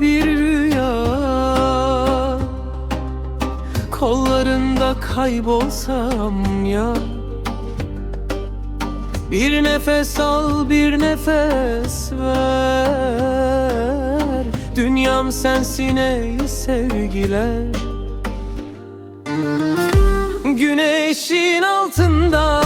bir rüya. Kollarında kaybolsam ya. Bir nefes al bir nefes ver. Dünyam sensin ey sevgiler. Güneşin altında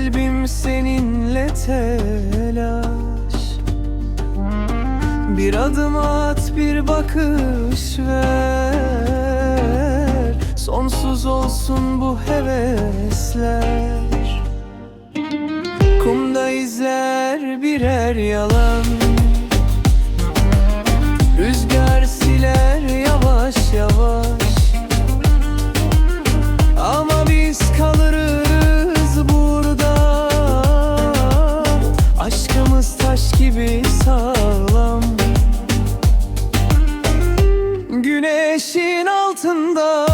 Kalbim seninle telaş. Bir adım at bir bakış ver. Sonsuz olsun bu hevesler. Kumda izler birer yalan gibi sağlam. Güneşin altında